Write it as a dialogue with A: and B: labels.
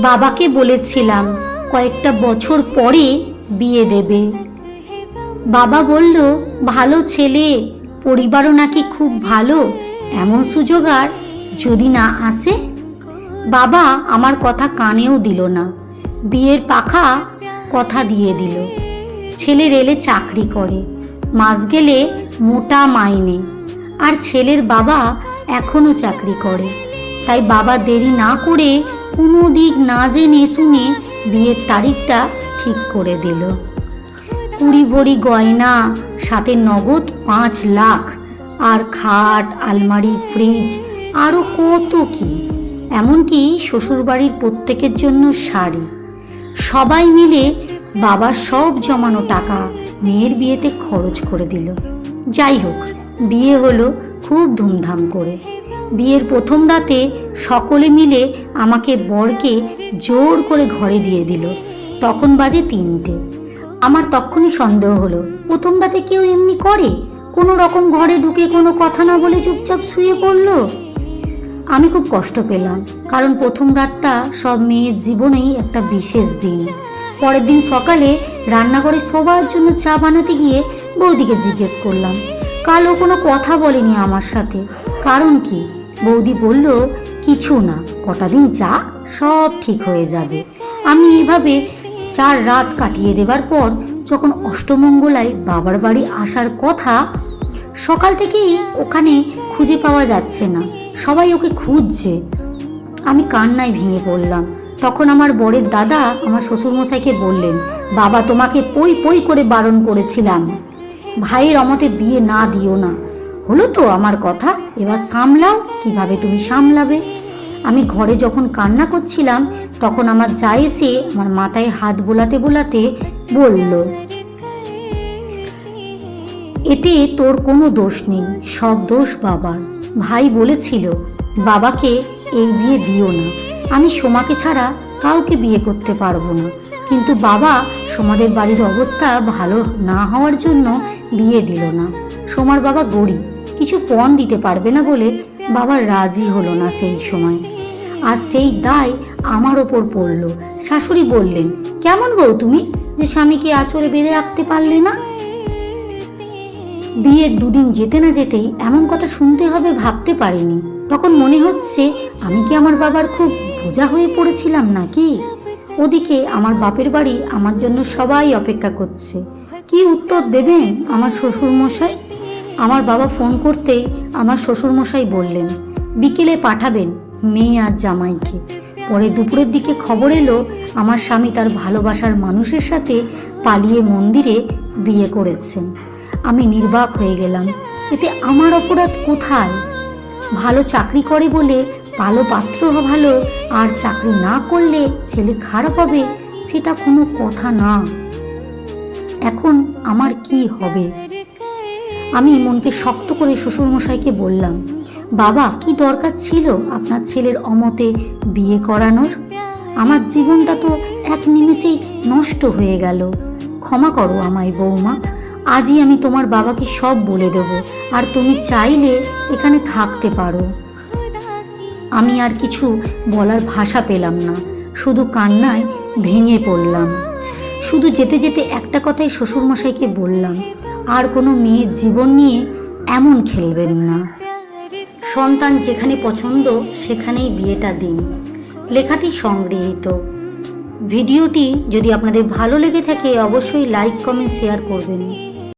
A: বাবাকে বলেছিলাম, কয়েকটা বছর পরে বিয়ে দেবে। বাবা বলল, ভালো ছেলে, পরিবারও নাকি খুব ভালো, এমন সুযোগ আর যদি না আসে? বাবা আমার কথা কানেও দিল না, বিয়ের পাখা কথা দিয়ে দিল। ছেলে রেলে চাকরি করে, মাস গেলে মোটা মাইনে, আর ছেলের বাবা এখনও চাকরি করে। তাই বাবা দেরি না করে কোনো দিক না জেনে শুনে বিয়ের তারিখটা ঠিক করে দিল। কুড়ি ভরি গয়না, সাথে নগদ পাঁচ লাখ, আর খাট, আলমারি, ফ্রিজ আরও কত কি? এমনকি শ্বশুরবাড়ির প্রত্যেকের জন্য শাড়ি। সবাই মিলে বাবার সব জমানো টাকা মেয়ের বিয়েতে খরচ করে দিল। যাই হোক, বিয়ে হলো খুব ধুমধাম করে। বিয়ের প্রথম রাতে সকলে মিলে আমাকে বরকে জোর করে ঘরে দিয়ে দিল। তখন বাজে তিনটে। আমার তখনই সন্দেহ হলো, প্রথম রাতে কেউ এমনি করে? কোনো রকম ঘরে ঢুকে কোনো কথা না বলে চুপচাপ শুয়ে পড়ল? আমি খুব কষ্ট পেলাম, কারণ প্রথম রাতটা সব মেয়ের জীবনেই একটা বিশেষ দিন। পরের দিন সকালে রান্নাঘরে সবার জন্য চা বানাতে গিয়ে বৌদিকে জিজ্ঞেস করলাম, কাল ও কোনো কথা বলেনি আমার সাথে? কারণ কি? বৌদি বলল কিছু না। কটা দিন যা, সব ঠিক হয়ে যাবে। আমি এভাবে চার রাত কাটিয়ে দেবার পর যখন অষ্টমঙ্গলায় বাবার বাড়ি আসার কথা, সকাল থেকেই ওখানে খুঁজে পাওয়া যাচ্ছে না। সবাই ওকে খুঁজছে। আমি কান্নায় ভেঙে পড়লাম। তখন আমার বরের দাদা আমার শ্বশুরমশাইকে বললেন, বাবা, তোমাকে পই পই করে বারণ করেছিলাম। ভাইয়ের অমতে বিয়ে না দিও না। হলো তো আমার কথা, এবার সামলাও, কীভাবে তুমি সামলাবে? আমি ঘরে যখন কান্না করছিলাম, তখন আমার যা এসে আমার মাথায় হাত বোলাতে বোলাতে বলল, এতে তোর কোনো দোষ নেই, সব দোষ বাবার। ভাই বলেছিল, বাবাকে এই বিয়ে দিও না। আমি সোমাকে ছাড়া কাউকে বিয়ে করতে পারব না। কিন্তু বাবা সোমাদের বাড়ির অবস্থা ভালো না হওয়ার জন্য বিয়ে দিল না। সোমার বাবা গরিব। কিছু পণ দিতে পারবে না বলে বাবা রাজি হলো না সেই সময়। আর সেই দায় আমার ওপর পড়ল। শাশুড়ি বললেন, কেমন বউ তুমি? যে স্বামীকে আঁচড়ে বেঁধে রাখতে পারলে না? বিয়ের দুদিন যেতে না যেতেই এমন কথা শুনতে হবে ভাবতে পারিনি। তখন মনে হচ্ছে, আমি কি আমার বাবার খুব বোঝা হয়ে পড়েছিলাম নাকি? ওদিকে আমার বাপের বাড়ি আমার জন্য সবাই অপেক্ষা করছে। কি উত্তর দেবেন আমার শ্বশুর মশাই আমার বাবা ফোন করতেই আমার শ্বশুরমশাই বললেন, বিকেলে পাঠাবেন মেয়ে আর জামাইকে। পরে দুপুরের দিকে খবর এলো, আমার স্বামী তার ভালোবাসার মানুষের সাথে পালিয়ে মন্দিরে বিয়ে করেছেন। আমি নির্বাক হয়ে গেলাম। এতে আমার অপরাধ কোথায়? ভালো চাকরি করে বলে ভালো পাত্র ভালো, আর চাকরি না করলে ছেলে খারাপ হবে, সেটা কোনো কথা না। এখন আমার কি হবে? আমি মনকে শক্ত করে শ্বশুরমশাইকে বললাম, বাবা, কি দরকার ছিল আপনার ছেলের অমতে বিয়ে করানোর? আমার জীবনটা তো এক নিমেষেই নষ্ট হয়ে গেল। ক্ষমা করো আমায়, বৌমা। আজই আমি তোমার বাবাকে সব বলে দেব, আর তুমি চাইলে এখানে থাকতে পারো। আমি আর কিছু বলার ভাষা পেলাম না, শুধু কান্নায় ভেঙে পড়লাম। শুধু যেতে যেতে একটা কথাই শ্বশুরমশাইকে বললাম আর কোনো মেয়ের জীবন নিয়ে এমন খেলবেন না। সন্তান যেখানে পছন্দ, সেখানেই বিয়েটা দিন। লেখাটি সংগৃহীত। ভিডিওটি যদি আপনাদের ভালো লেগে থাকে, অবশ্যই লাইক, কমেন্ট, শেয়ার করবেন।